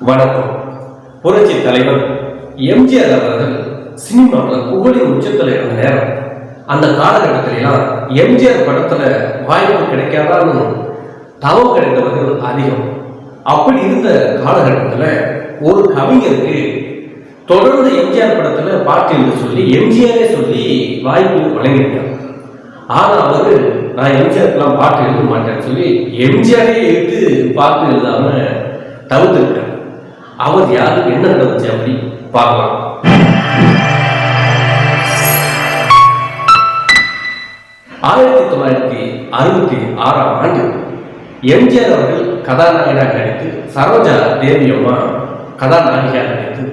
வணக்கம். புரட்சி தலைவர் எம்ஜிஆர் அவர்கள் சினிமாவில் புகழின் உச்சத்தில் இருந்த நேரம். அந்த காலகட்டத்திலாம் எம்ஜிஆர் படத்தில் வாய்ப்பு கிடைக்காதான்னு தவம் கிடைத்தவர்கள் அதிகம். அப்படி இருந்த காலகட்டத்தில் ஒரு கவிஞருக்கு தொடர்ந்து எம்ஜிஆர் படத்தில் பாட்டு எழுத சொல்லி எம்ஜிஆரே சொல்லி வாய்ப்பு வழங்கியிருக்காங்க ஆனால் அவரு நான் எம்ஜிஆருக்குலாம் பாட்டு எழுத மாட்டேன்னு சொல்லி எம்ஜிஆரே எழுத்து பாட்டு எழுதாமல் தவிர்த்துருக்காரு அவர் யாரு என்ன நடந்துச்சு அப்படி பார்க்கலாம். ஆயிரத்தி தொள்ளாயிரத்தி அறுபத்தி ஆறாம் ஆண்டு எம்ஜிஆர் அவர்கள் கதாநாயகனாக நடித்து சரோஜா தேவி அம்மா கதாநாயகியாக நடித்து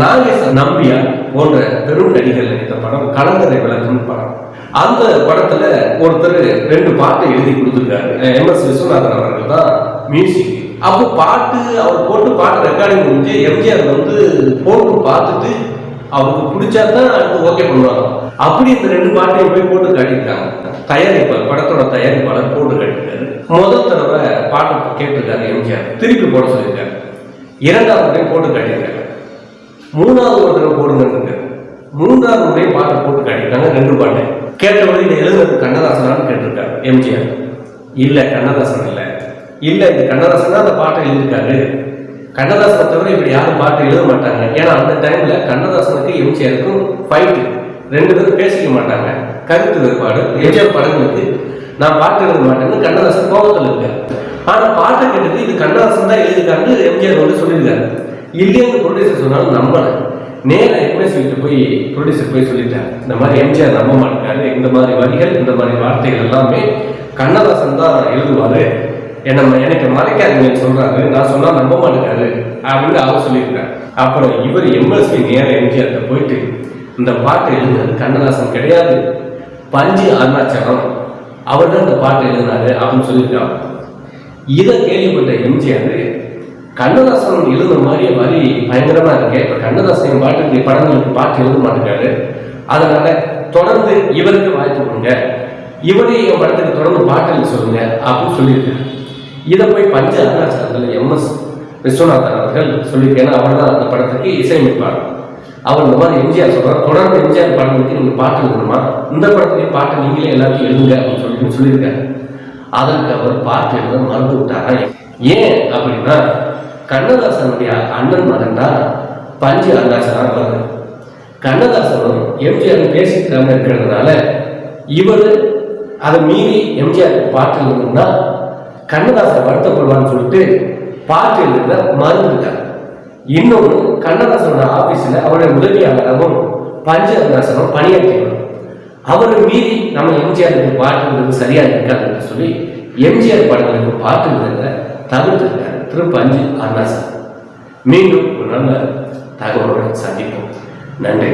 நாகேச நம்பியார் போன்ற பெரும் நடிகர்கள் நடித்த படம் கலந்தரை விளக்கம் படம். அந்த படத்துல ஒருத்தர் ரெண்டு பாட்டை எழுதி கொடுத்துருக்காரு. எம் எஸ் விஸ்வநாதன் அவர்கள் தான் மியூசிக் அப்போ பாட்டு அவர் போட்டு பாட்டு ரெக்கார்டிங் முடிஞ்சு எம்ஜிஆர் வந்து போட்டு பார்த்துட்டு அவருக்கு பிடிச்சா தான் அடுத்து ஓகே பண்ணுவாங்க. அப்படி இந்த ரெண்டு பாட்டையும் போய் போட்டு காட்டியிருக்காங்க தயாரிப்பாளர் படத்தோட தயாரிப்பாளர் போட்டு காட்டியிருக்காரு முதல் தடவை பாட்டு கேட்டிருக்காரு எம்ஜிஆர் திருப்பி போட சொல்லியிருக்காரு. இரண்டாவது முறை போட்டு காட்டியிருக்காரு. மூணாவது ஒரு தடவை போடுங்க மூன்றாவது முறை பாட்டை போட்டு காட்டியிருக்காங்க ரெண்டு பாட்டு. கேட்டபடி இதை எழுதுறது கண்ணதாசனான்னு கேட்டிருக்காரு எம்ஜிஆர் இல்லை கண்ணதாசன் இல்லை. இல்லை இது கண்ணதாசன் தான் அந்த பாட்டை எழுதியிருக்காரு. கண்ணதாசனை தவிர இப்படி யாரும் பாட்டு எழுத மாட்டாங்க. ஏன்னா அந்த டைம்ல கண்ணதாசனுக்கு எம்ஜிஆருக்கும் ஃபைட் ரெண்டு பேரும் பேசிக்க மாட்டாங்க. கருத்து வேறுபாடு எம்ஜிஆர் படங்களுக்கு நான் பாட்டு எழுத மாட்டேன்னு கண்ணதாசன் கோபத்தில் இருக்காரு. ஆனா பாட்டை கேட்டது இது கண்ணதாசன் தான் எழுதியிருக்காருன்னு எம்ஜிஆர் வந்து சொல்லியிருக்காரு. இல்லைன்னு ப்ரொடியூசர் சொன்னாலும் நம்பல. நேராக எப்பவுமே சொல்லிட்டு போய் ப்ரொடியூசர் போய் சொல்லிட்டார். இந்த மாதிரி எம்ஜிஆர் நம்ப மாட்டாரு இந்த மாதிரி வரிகள் இந்த மாதிரி வார்த்தைகள் எல்லாமே கண்ணதாசன் தான் எழுதுவாரு. என்ன எனக்கு மறைக்காதீங்கன்னு சொல்றாரு நான் சொன்னா நம்ப மாட்டேங்காரு அப்படின்னு அவர் சொல்லியிருக்காரு அப்புறம் இவர் எம்எஸ்பி நேர எம்ஜிஆர்ட்ட போயிட்டு இந்த பாட்டு எழுதுனது கண்ணதாசன் கிடையாது. பஞ்சு அருணாச்சலம் அவர் தான் இந்த பாட்டு எழுதினாரு அப்படின்னு சொல்லியிருக்காங்க இதை கேள்விப்பட்ட எம்ஜிஆர் கண்ணதாசன் எழுதுன மாதிரி வரி பயங்கரமா இருக்கு இப்ப கண்ணதாசன் பாட்டுக்கு படங்களுக்கு பாட்டு எழுத மாட்டேங்காரு அதனால தொடர்ந்து இவருக்கு வாய்ப்பு கொடுங்க. இவரே என் படத்துக்கு தொடர்ந்து பாட்டு எழுதி சொல்லுங்க அப்படின்னு சொல்லியிருக்காரு. இதை போய் பஞ்ச அருணாச்சலத்தில் எம்எஸ் விஸ்வநாதன் அவர்கள் சொல்லியிருக்கேன். அவர் தான் அந்த படத்துக்கு இசையமைப்பாளர் அவர் இந்த மாதிரி எம்ஜிஆர் சொல்கிறார் தொடர்ந்து எம்ஜிஆர் படங்களுக்கு நீங்கள் பாட்டு எழுதணுமா? இந்த படத்துலேயே பாட்டு நீங்களே எல்லாத்தையும் எழுதுங்க அப்படின்னு சொல்லி சொல்லியிருக்காரு. அதற்கு அவர் பாட்டு எழுத மறந்து விட்டாரா? ஏன் அப்படின்னா கண்ணதாசனுடைய அண்ணன் மகன் தான் பஞ்சு அருணாச்சலா வருது கண்ணதாசனும் எம்ஜிஆர் பேசிக்கிறாங்க இருக்கிறதுனால இவர் அதை மீறி எம்ஜிஆர் பாட்டு எழுதணும்னா கண்ணதாசன் வருத்தப்படுவான்னு சொல்லிட்டு பாட்டு எழுதுறத மறந்துட்டார். இன்னொன்று கண்ணதாசனோட ஆபீஸ்ல அவருடைய உதவியாளராகவும் பஞ்ச பணியாற்றினார் அவரை மீறி நம்ம எம்ஜிஆருக்கு பாட்டுங்கிறது சரியா இருக்காதுன்னு சொல்லி எம்ஜிஆர் படங்களுக்கு பாட்டுங்கிறத எழுதுறத தவிர்த்திருக்காரு திரு பஞ்சு அருணாசன் மீண்டும் ஒரு நல்ல தகவலுடன் சந்திப்போம். நன்றி.